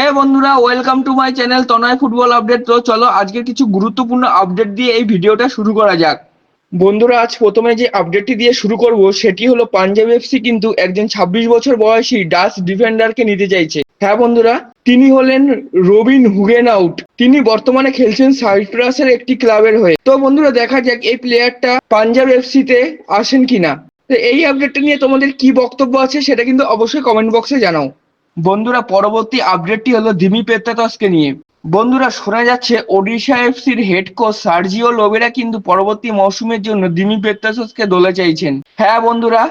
হে বন্ধুরা welcome to my channel Tanay football update তো চলো, আজকে কিছু গুরুত্বপূর্ণ আপডেট দিয়ে এই ভিডিওটা শুরু করা যাক। বন্ধুরা, আজ প্রথমে যে আপডেটটি দিয়ে শুরু করব, সেটি হলো পাঞ্জাব এফসি কিন্তু একজন ছাব্বিশ বছর বয়সী ডাচ ডিফেন্ডারকে নিতে চাইছে। হ্যাঁ বন্ধুরা, তিনি হলেন রবিন হুগেনআউট তিনি বর্তমানে খেলছেন সাইপ্রাসের একটি ক্লাবের হয়ে। তো বন্ধুরা, দেখা যাক এই প্লেয়ারটা পাঞ্জাব এফসিতে আসেন কিনা। তো এই আপডেটটা নিয়ে তোমাদের কি বক্তব্য আছে, সেটা কিন্তু অবশ্যই কমেন্ট বক্সে জানাও। বন্ধুরা, পরবর্তী আপডেটটি হলো দিমি পেত্তাতসকে নিয়ে। বন্ধুরা, শোনা যাচ্ছে ওডিশা এফসির হেড কোচ সার্জিও লোবেরা কিন্তু পরবর্তী মৌসুমের জন্য দিমি পেত্তাতসকে দলে চাইছেন। হ্যাঁ বন্ধুরা,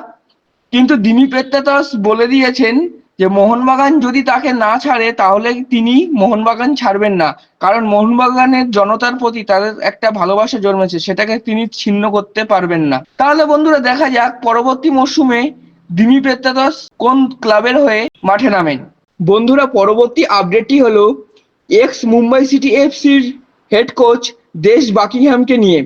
কিন্তু দিমি পেত্তাতস বলে দিয়েছেন যে, মোহনবাগান যদি তাকে না ছাড়ে, তাহলে তিনি মোহনবাগান ছাড়বেন না। কারণ মোহনবাগানের জনতার প্রতি তাদের একটা ভালোবাসা জন্মেছে, সেটাকে তিনি ছিন্ন করতে পারবেন না। তাহলে বন্ধুরা, দেখা যাক পরবর্তী মরশুমে দিমি পেত্রাদস কোন ক্লাবের হয়ে মাঠে নামেন? বন্ধুরা, পরবর্তী আপডেটটি হলো এক্স মুম্বাই সিটি এফসির হেড কোচ দেশ বাকিংহামকে নিয়ে।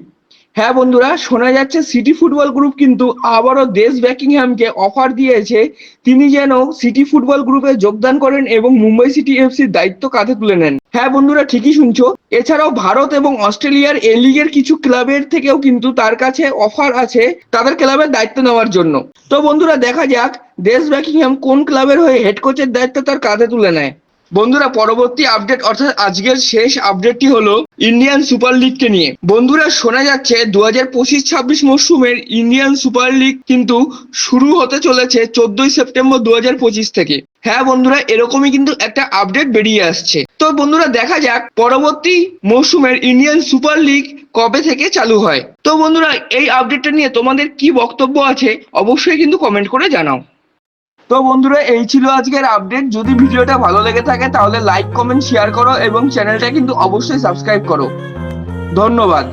হ্যাঁ বন্ধুরা, শোনা যাচ্ছে সিটি ফুটবল গ্রুপ কিন্তু আবারও দেশ ব্যাকিংহ্যামকে অফার দিয়েছে। তিনি যেন সিটি ফুটবল গ্রুপে যোগদান করেন এবং মুম্বাই সিটি এফসির দায়িত্ব কাঁধে তুলে নেন। হ্যাঁ বন্ধুরা, ঠিকই শুনছো। এছাড়াও ভারত এবং অস্ট্রেলিয়ার এ লিগের কিছু ক্লাবের থেকেও কিন্তু তার কাছে অফার আছে তাদের ক্লাবের দায়িত্ব নেওয়ার জন্য। তো বন্ধুরা, দেখা যাক দেশ ব্যাকিংহ্যাম কোন ক্লাবের হয়ে হেড কোচের দায়িত্ব তার কাঁধে তুলে নেয়। বন্ধুরা, পরবর্তী আপডেট অর্থাৎ আজকের শেষ আপডেটটি হলো ইন্ডিয়ান সুপার লিগকে নিয়ে। বন্ধুরা, শোনা যাচ্ছে দু হাজার পঁচিশ ছাব্বিশ মরশুমের ইন্ডিয়ান সুপার লিগ কিন্তু শুরু হতে চলেছে চোদ্দই সেপ্টেম্বর দু হাজার পঁচিশ থেকে। হ্যাঁ বন্ধুরা, এরকমই কিন্তু একটা আপডেট বেরিয়ে আসছে। তো বন্ধুরা, দেখা যাক পরবর্তী মরশুমের ইন্ডিয়ান সুপার লিগ কবে থেকে চালু হয়। তো বন্ধুরা, এই আপডেটটা নিয়ে তোমাদের কি বক্তব্য আছে, অবশ্যই কিন্তু কমেন্ট করে জানাও। তো বন্ধুরা, এই ছিল আজকের আপডেট যদি ভিডিওটা ভালো লেগে থাকে, তাহলে লাইক কমেন্ট শেয়ার করো এবং চ্যানেলটা কিন্তু অবশ্যই সাবস্ক্রাইব করো। ধন্যবাদ।